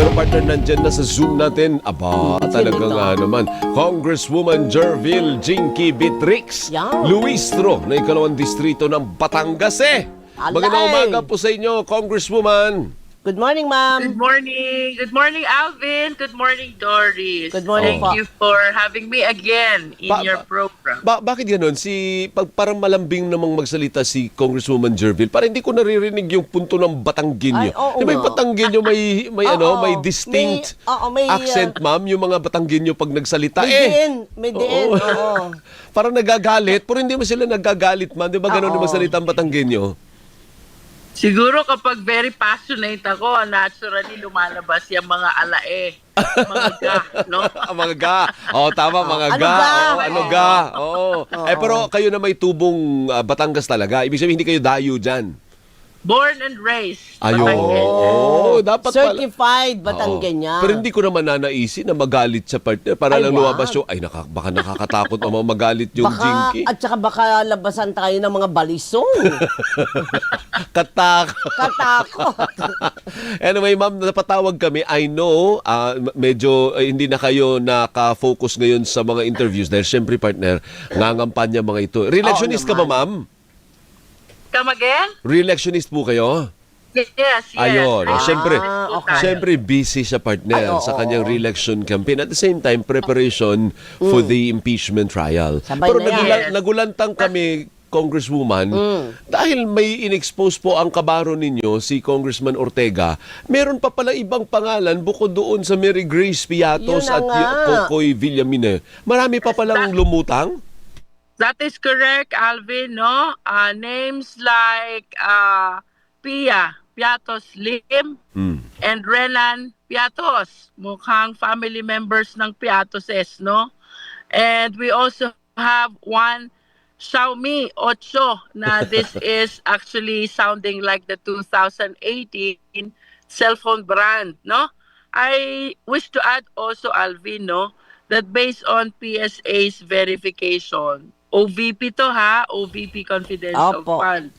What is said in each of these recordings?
Pero partner, nandyan na sa Zoom natin. Aba, talagang ito? nga naman. Congresswoman Jerville Jinky Bitrix. Yan. Luistro na ikalawang distrito ng Batangas eh. Alay. Magandang umaga po sa inyo, Congresswoman. Good morning, ma'am. Good morning. Good morning, Alvin. Good morning, Doris. Good morning Thank po. you for having me again in Ba- your program. Ba- bakit ganun? Si, pag parang malambing namang magsalita si Congresswoman Jerville, parang hindi ko naririnig yung punto ng Batanggenyo. Ay, oo Di ba yung nga. Batanggenyo may, may Oo, ano, may distinct may- oo, may, accent, uh, ma'am, yung mga Batanggenyo pag nagsalita. May eh, diin. May diin. Oo. Oo. parang nagagalit, pero hindi mo sila nagagalit, ma'am. Di ba ganun Oo. yung magsalita ang Batanggenyo? Siguro kapag very passionate ako, naturally lumalabas yung mga alae, mga ga, no? Mga ga. Oo, tama, mga Ano ga. ga? Oo, ano ga. Oo. Eh, pero kayo na may tubong ah, Batangas talaga. Ibig sabihin, hindi kayo dayo dyan. Born and raised. Ayun. Oo, dapat pala. Certified Oo. Batanggenya. Pero hindi ko naman nanaisin na magalit sa partner para Ay, lang wag. lumabas yung, ay, naka, baka nakakatakot naman magalit yung Baka, jinky. at saka baka labasan tayo ng mga balisong. Katak. Katakot. anyway, ma'am, napatawag kami. I know, ah, m- medyo eh, hindi na kayo naka-focus ngayon sa mga interviews dahil syempre, partner, nangampanya mga ito. Re-electionist ka ba, ma'am? Come again? Re-electionist po kayo? Yes, yes. Ayun. Raised Siyempre, okay. Siyempre, busy siya partner Ay, oo, sa kanyang re-election campaign. At the same time, preparation for the impeachment trial. Sabay Pero na yan. nagula- Yes. nagulantang kami, Congresswoman, dahil may inexpose po ang kabaro ninyo, si Congressman Ortega, meron pa pala ibang pangalan bukod doon sa Mary Grace Piatos at Kokoy Villamine. Marami pa palang lumutang? That is correct, Alvin, no? Uh, names like uh, Pia Piatos Lim Hmm. and Renan Piatos. Mukhang family members ng Piatoses, no? And we also have one Xiaomi Ocho na this is actually sounding like the 2018 cellphone brand, no? I wish to add also, Alvin, no, that based on PSA's verification, OVP to ha, OVP Confidential Opo. Fund.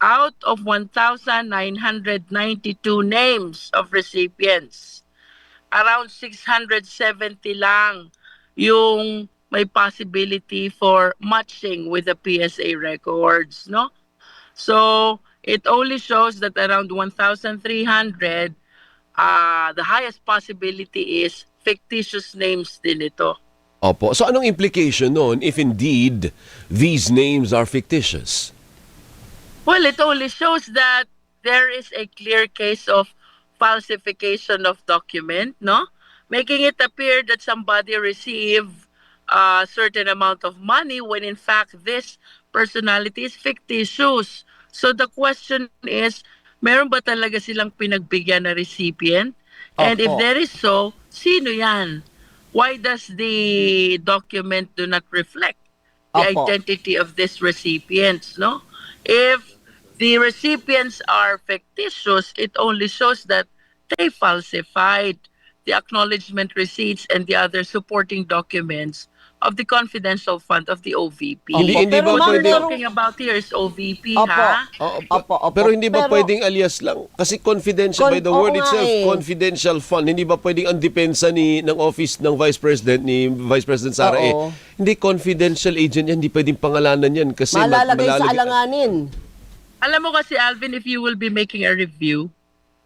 Out of 1,992 names of recipients, around 670 lang yung may possibility for matching with the PSA records, no? So, it only shows that around 1,300, uh, the highest possibility is fictitious names din ito. Opo. So anong implication noon if indeed these names are fictitious? Well, it only shows that there is a clear case of falsification of document, no? Making it appear that somebody received a certain amount of money when in fact this personality is fictitious. So the question is, meron ba talaga silang pinagbigyan na recipient? And if Opo. there is so, sino yan? Why does the document do not reflect the Opo. identity of these recipients, no? If the recipients are fictitious, it only shows that they falsified the acknowledgement receipts and the other supporting documents of the confidential fund of the OVP. Hindi- Opo. hindi Pero ba ma'am, we're pwede- talking about here is OVP, Opo. ha? Oo, Opo, opo. Pero hindi ba Pero- pwedeng alias lang? Kasi confidential Con- by the oo word nga itself, eh. confidential fund. Hindi ba pwedeng ang depensa ni ng office ng Vice President ni Vice President Sara eh, Oo. hindi confidential agent yan, hindi pwedeng pangalanan yan kasi ma- Malalagay sa malalagay- alanganin. Alam mo kasi, Alvin, if you will be making a review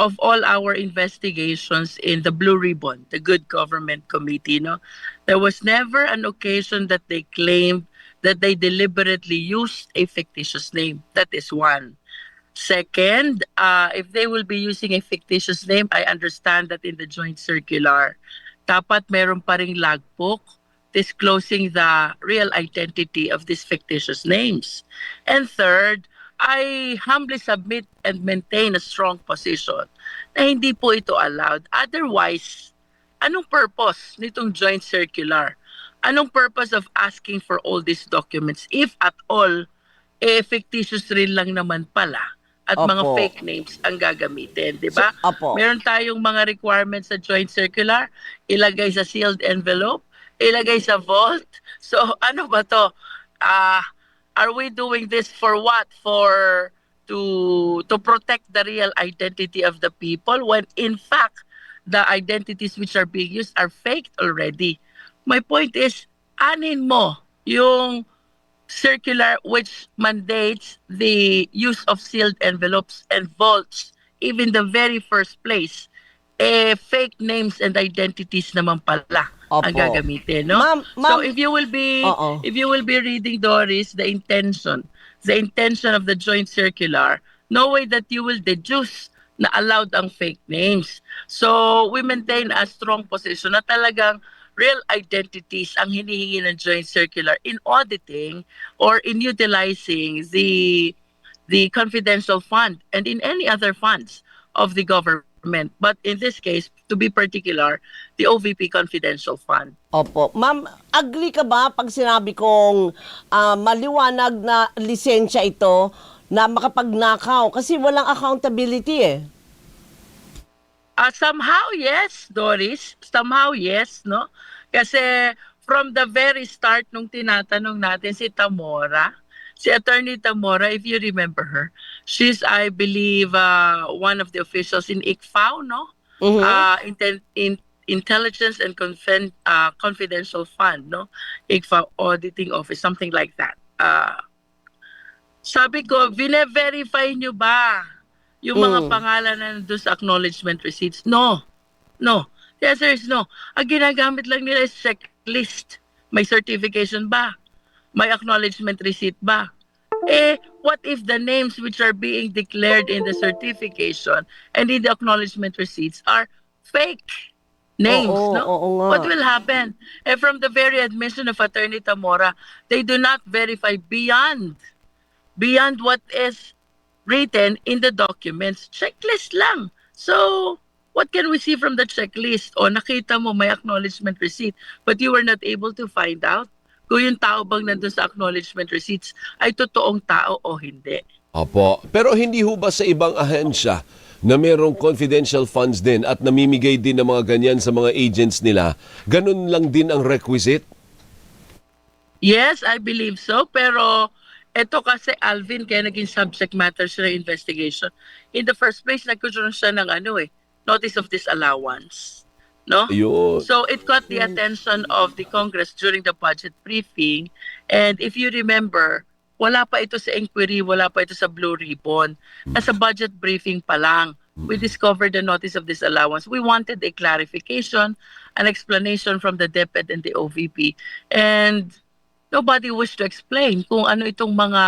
of all our investigations in the Blue Ribbon, the Good Government Committee, no, there was never an occasion that they claimed that they deliberately used a fictitious name. That is one. Second, uh, if they will be using a fictitious name, I understand that in the joint circular, dapat meron pa ring logbook disclosing the real identity of these fictitious names. And third, I humbly submit and maintain a strong position na hindi po ito allowed. Otherwise, anong purpose nitong joint circular? Anong purpose of asking for all these documents if at all, eh, fictitious rin lang naman pala at mga Opo. fake names ang gagamitin, di ba? So. Meron tayong mga requirements sa joint circular, ilagay sa sealed envelope, ilagay sa vault. So ano ba to? Ah, are we doing this for what? For to to protect the real identity of the people when in fact the identities which are being used are faked already. My point is, anin mo yung circular which mandates the use of sealed envelopes and vaults, even the very first place, eh, fake names and identities naman pala ang Opo. gagamitin, no? Ma'am- so ma'am- if you will be Oo. if you will be reading Doris, the intention, the intention of the joint circular, no way that you will deduce na allowed ang fake names. So we maintain a strong position na talagang real identities ang hinihingi ng joint circular in auditing or in utilizing the the confidential fund and in any other funds of the government. But in this case, to be particular, the OVP confidential fund. Opo. Ma'am, agree ka ba pag sinabi kong ah, maliwanag na lisensya ito na makapagnakaw? Kasi walang accountability eh. Uh, somehow, yes, Doris. Somehow, yes, no? Kasi from the very start nung tinatanong natin si Tamora, si Attorney Tamora, if you remember her, she's, I believe, uh, one of the officials in ICFAO, no? Mhm. uh, inten- in, Intelligence and Confen- uh, Confidential Fund, no? ICFA Auditing Office, something like that. Uh, sabi ko, vine-verify nyo ba yung mga Mm. pangalan na nandun sa acknowledgement receipts? No. No. The answer is no. Ang ginagamit lang nila is checklist. May certification ba? May acknowledgement receipt ba? Eh, what if the names which are being declared in the certification and in the acknowledgement receipts are fake names, Oo, no? oo. What will happen? And from the very admission of Attorney Tamora, they do not verify beyond beyond what is written in the documents. Checklist lang. So, what can we see from the checklist? O nakita mo may acknowledgement receipt, but you were not able to find out kung yung tao bang nandun sa acknowledgement receipts ay totoong tao o hindi. Opo. Pero hindi ho ba sa ibang ahensya na mayroong confidential funds din at namimigay din ng mga ganyan sa mga agents nila, ganun lang din ang requisite? Yes, I believe so. Pero ito kasi Alvin, kaya naging subject matter siya ng investigation. In the first place, nagkaroon siya ng ano eh, notice of disallowance. No? Ayun. So it caught the attention of the Congress during the budget briefing. And if you remember, wala pa ito sa inquiry, wala pa ito sa Blue Ribbon. Nasa budget briefing pa lang, we discovered the notice of disallowance. We wanted a clarification, an explanation from the DepEd and the OVP. And nobody wished to explain kung ano itong mga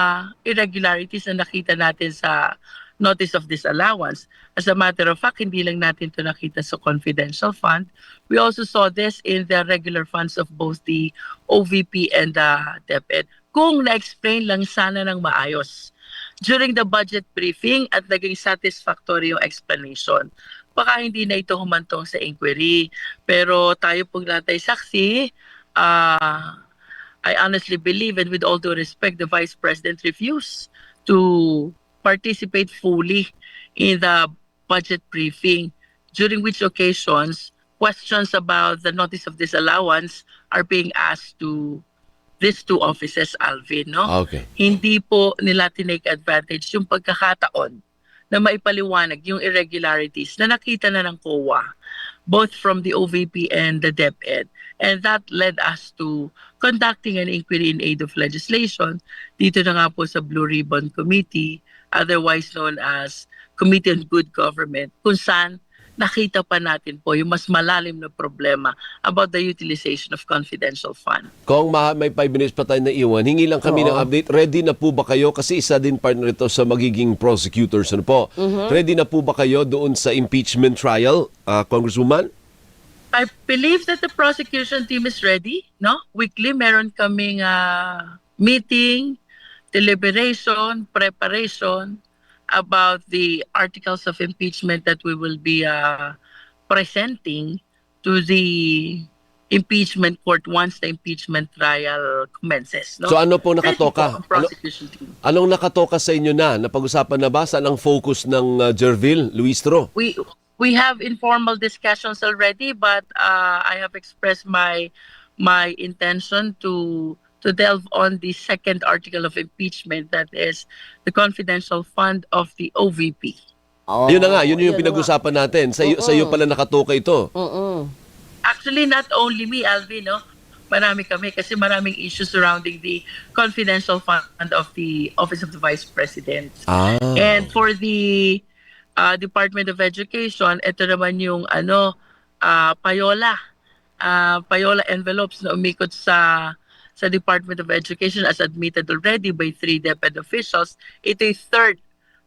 irregularities na nakita natin sa notice of disallowance. As a matter of fact, hindi lang natin ito nakita sa confidential fund. We also saw this in the regular funds of both the OVP and the DepEd. Kung na-explain lang sana ng maayos during the budget briefing at naging satisfactory yung explanation. Baka hindi na ito humantong sa inquiry. Pero tayo pong lahat saksi, ah, I honestly believe and with all due respect, the Vice President refused to participate fully in the budget briefing, during which occasions questions about the notice of disallowance are being asked to these two offices, Alvin, no? Okay. Hindi po nila tinake advantage yung pagkakataon na maipaliwanag yung irregularities na nakita na ng COA, both from the OVP and the DepEd. And that led us to conducting an inquiry in aid of legislation dito na nga po sa Blue Ribbon Committee, otherwise known as Committee on Good Government, kung saan nakita pa natin po yung mas malalim na problema about the utilization of confidential fund. Kung ma- may 5 minutes pa tayo na iwan, hingi lang kami ng Oo. update. Ready na po ba kayo? Kasi isa din partner ito sa magiging prosecutors. Ano po? Ready na po ba kayo doon sa impeachment trial, ah, Congresswoman? I believe that the prosecution team is ready, no? Weekly meron kaming uh, meeting, deliberation, preparation about the articles of impeachment that we will be uh, presenting to the impeachment court once the impeachment trial commences. No? So ano po nakatoka? team. Anong nakatoka sa inyo na? Napag-usapan na ba? Saan ang focus ng uh, Jerville, Luistro? we we have informal discussions already, but uh, I have expressed my my intention to to delve on the second article of impeachment, that is the confidential fund of the OVP. Oh, yun na nga, yun yung yun na pinag-usapan natin. Sa iyo, sa iyo pala nakatuka ito. Mm-mm. Actually, not only me, Alvin, no? Marami kami kasi maraming issues surrounding the confidential fund of the Office of the Vice President. Ah. And for the uh, Department of Education, ito naman yung ano, uh, payola. Uh, payola envelopes na umikot sa sa Department of Education as admitted already by three DepEd officials. Ito yung third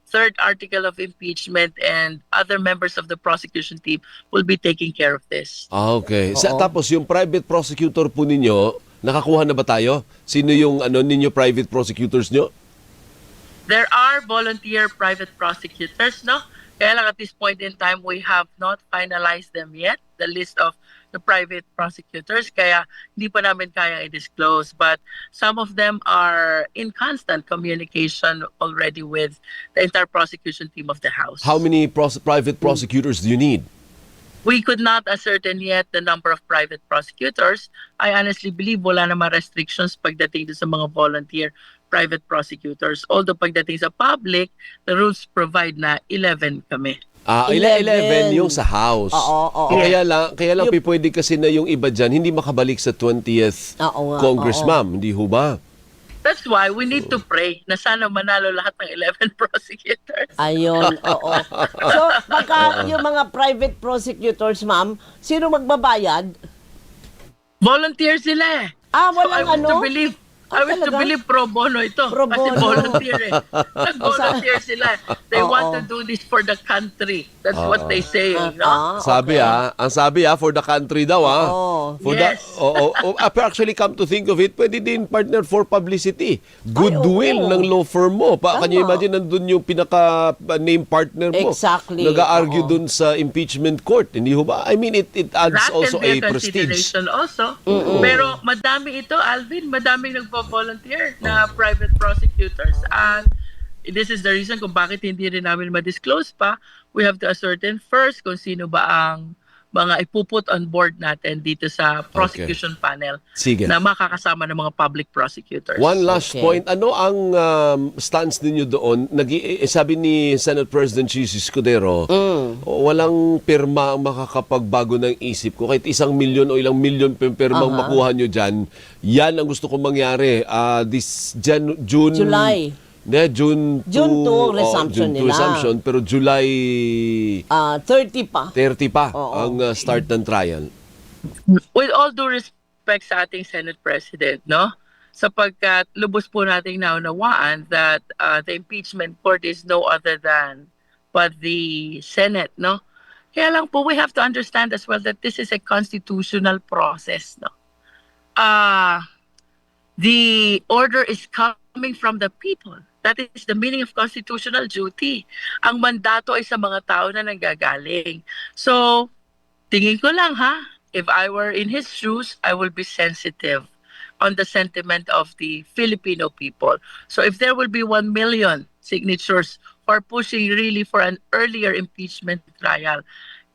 third article of impeachment and other members of the prosecution team will be taking care of this. Ah, okay. Sa, Oo. tapos yung private prosecutor po ninyo, nakakuha na ba tayo? Sino yung ano ninyo private prosecutors nyo? There are volunteer private prosecutors, no? Kaya lang at this point in time, we have not finalized them yet, the list of the private prosecutors. Kaya hindi pa namin kaya i-disclose. But some of them are in constant communication already with the entire prosecution team of the House. How many pros- private prosecutors do you need? We could not ascertain yet the number of private prosecutors. I honestly believe wala namang restrictions pagdating sa mga volunteer private prosecutors. Although pagdating sa public, the rules provide na 11 kami. Ah, 11. 11 yung sa house. Oo, oo. Kaya lang, kaya lang Yung- pwede kasi na yung iba dyan, hindi makabalik sa 20th Oo nga, Congress, oo. ma'am. Hindi ho ba? That's why we need to pray na sana manalo lahat ng 11 prosecutors. Ayun, oo. So, pagka yung mga private prosecutors, ma'am, sino magbabayad? Volunteer sila eh. Ah, So I walang wish ano? to believe Ah, I wish to talaga? believe pro bono ito. Pro Kasi bono. volunteer eh. Nag-volunteer sila. They Oo. want to do this for the country. That's what they say. no? Ah, Sabi okay. ah, ang sabi ah, for the country daw ah. Oo. For Yes. the, oh, oh, oh, pero actually come to think of it, pwede din partner for publicity. Goodwill oo. ng law firm mo. Pa, can you Tama. imagine nandun yung pinaka uh, name partner mo? Exactly. Nag-argue Oo. dun sa impeachment court. Hindi ho ba? I mean, it, it adds That also can be a a prestige. consideration also. Pero madami ito, Alvin, madaming nagpo-volunteer na private prosecutors. And this is the reason kung bakit hindi rin namin ma-disclose pa. We have to ascertain first kung sino ba ang mga ipuput on board natin dito sa prosecution panel Sige. na makakasama ng mga public prosecutors. One last Okay. point. Ano ang um, stance ninyo doon? Nag eh, sabi ni Senate President Chis Escudero, Mm. "O, walang pirma ang makakapagbago ng isip ko. Kahit isang milyon o ilang milyon p- pirmang Aha. makuha nyo dyan, yan ang gusto kong mangyari. Ah, this Jan, June... July. Ne, June 2. June 2, resumption June 2 nila. resumption, pero July Ah, 30 pa. 30 pa Oo. ang uh, start ng trial. with all due respect sa ating Senate President, no? Sapagkat lubos po nating naunawaan that uh, the impeachment court is no other than but the Senate, no? Kaya lang po, we have to understand as well that this is a constitutional process, no? Uh, the order is coming from the people. That is the meaning of constitutional duty. Ang mandato ay sa mga tao na nanggagaling. So, tingin ko lang ha, if I were in his shoes, I will be sensitive on the sentiment of the Filipino people. So if there will be 1 million signatures for pushing really for an earlier impeachment trial,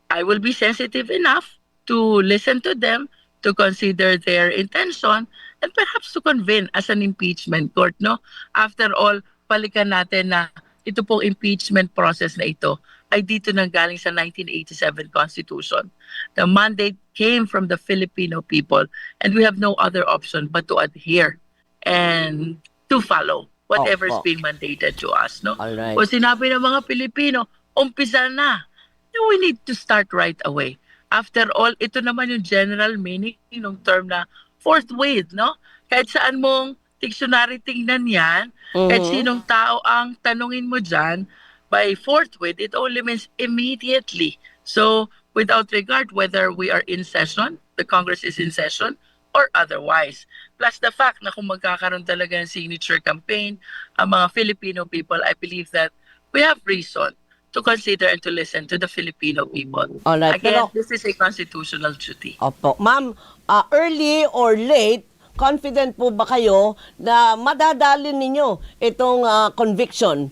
I will be sensitive enough to listen to them, to consider their intention, and perhaps to convene as an impeachment court, no? After all, balikan natin na ito pong impeachment process na ito ay dito nang galing sa 1987 Constitution. The mandate came from the Filipino people and we have no other option but to adhere and to follow whatever is Opo. being mandated to us. No? Alright. Kung sinabi ng mga Pilipino, umpisa na. We need to start right away. After all, ito naman yung general meaning ng term na forthwith, no? Kahit saan mong dictionary tingnan yan, kahit Mhm. sinong tao ang tanungin mo dyan, by forthwith, it only means immediately. So, without regard whether we are in session, the Congress is in session, or otherwise. Plus the fact na kung magkakaroon talaga ng signature campaign, ang mga Filipino people, I believe that we have reason to consider and to listen to the Filipino people. Alright, Again, pero- this is a constitutional duty. Opo. Ma'am, ah, early or late, confident po ba kayo na madadalin ninyo itong ah, conviction?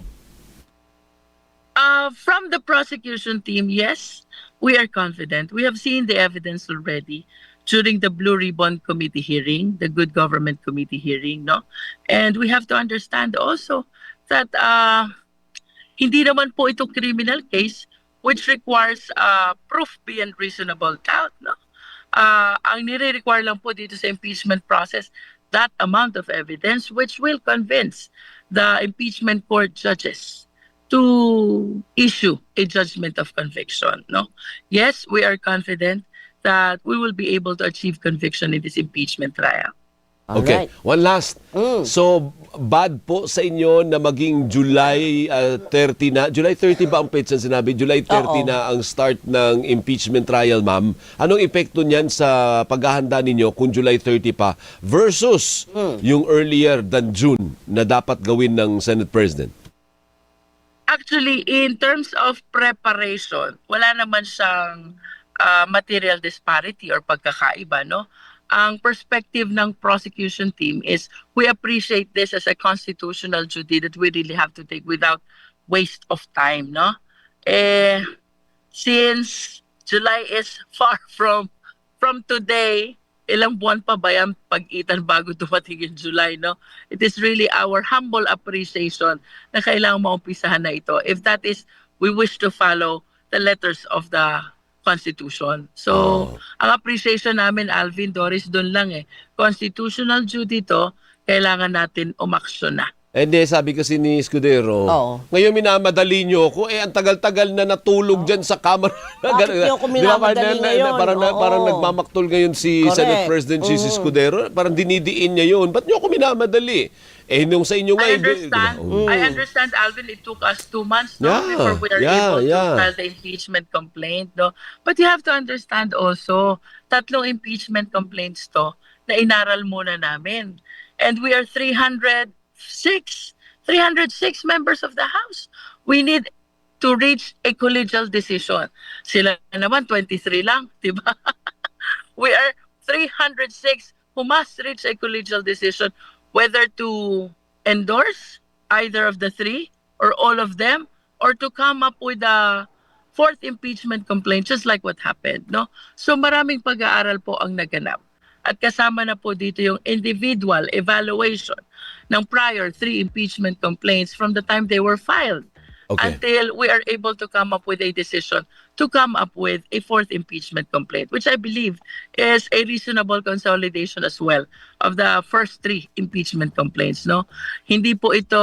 Uh, from the prosecution team, yes, we are confident. We have seen the evidence already during the Blue Ribbon Committee hearing, the Good Government Committee hearing, no? And we have to understand also that uh, hindi naman po ito criminal case which requires uh, proof beyond reasonable doubt. No? Uh, ang nire-require lang po dito sa impeachment process, that amount of evidence which will convince the impeachment court judges to issue a judgment of conviction. No, yes, we are confident that we will be able to achieve conviction in this impeachment trial. Okay, Alright. one last. Mm. So, bad po sa inyo na maging July uh, 30 na. July 30 ba ang petsa sinabi? July 30 Oo. na ang start ng impeachment trial, ma'am. Anong epekto niyan sa paghahanda ninyo kung July 30 pa versus Mm. yung earlier than June na dapat gawin ng Senate President? Actually, in terms of preparation, wala naman siyang uh, material disparity or pagkakaiba, no? Ang perspective ng prosecution team is we appreciate this as a constitutional duty that we really have to take without waste of time, no? Eh, since July is far from from today, ilang buwan pa ba yan pag-itan bago dumating yung July, no? It is really our humble appreciation na kailangan maumpisahan na ito. If that is, we wish to follow the letters of the Constitution. So, Oh. ang appreciation namin, Alvin, Doris, doon lang eh. Constitutional duty to, kailangan natin umaksyon na. Hindi, sabi kasi ni Escudero, Oo. ngayon minamadali nyo ako, eh ang tagal-tagal na natulog dyan sa kamera. Bakit niyo ako Di minamadali parang- na- ngayon? Parang, Oo. parang nagmamaktol ngayon si Correct. Senate President Jesus Escudero. Parang dinidiin niya yun. Ba't nyo ako minamadali? Eh, nung sa inyo nga, I hindi- understand. Oh. I understand, Alvin. It took us two months no, Yeah, before we are yeah, able yeah. to file the impeachment complaint. No? But you have to understand also, tatlong impeachment complaints to na inaral muna namin. And we are 306, 306 members of the House. We need to reach a collegial decision. Sila naman 23 lang, di ba? we are 306 who must reach a collegial decision whether to endorse either of the three or all of them or to come up with a fourth impeachment complaint just like what happened no so maraming pag-aaral po ang naganap at kasama na po dito yung individual evaluation ng prior three impeachment complaints from the time they were filed Okay. until we are able to come up with a decision to come up with a fourth impeachment complaint, which I believe is a reasonable consolidation as well of the first three impeachment complaints. No, hindi po ito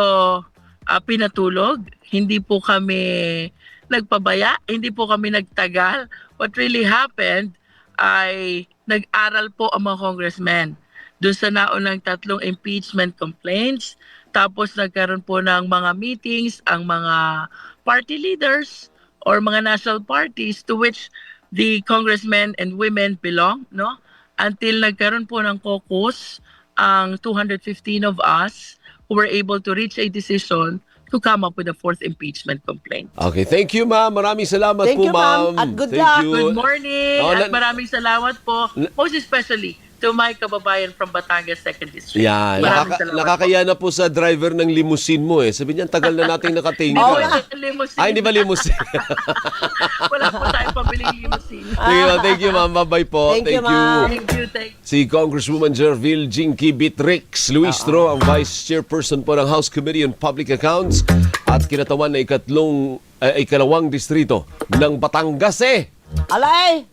ah, pinatulog, hindi po kami nagpabaya, hindi po kami nagtagal. What really happened ay nag-aral po ang mga congressmen doon sa naunang tatlong impeachment complaints. Tapos nagkaroon po ng mga meetings ang mga party leaders or mga national parties to which the congressmen and women belong, no? Until nagkaroon po ng caucus ang 215 of us who were able to reach a decision to come up with a fourth impeachment complaint. Okay, thank you ma'am. Maraming salamat Thank po you, ma'am. ma'am. At good Thank luck. you. Good morning Oh, at na- maraming salamat po. Most especially to my kababayan from Batangas 2nd District. Yan, Maraming nakaka- salamat nakakaya na po sa driver ng limousine mo eh. Sabi niya, ang tagal na nating nakatingin. Oh, nga. limousine. Ay, hindi ba limousine? Wala po tayong pabiling limousine. Thank you, thank you ma'am. Bye-bye po. Thank you, ma'am. Thank you, thank Si Congresswoman Jerville Jinky Bitrix Luistro, ang Vice Chairperson po ng House Committee on Public Accounts at kinatawan na ikatlong, eh, ikalawang distrito ng Batangas eh. Alay!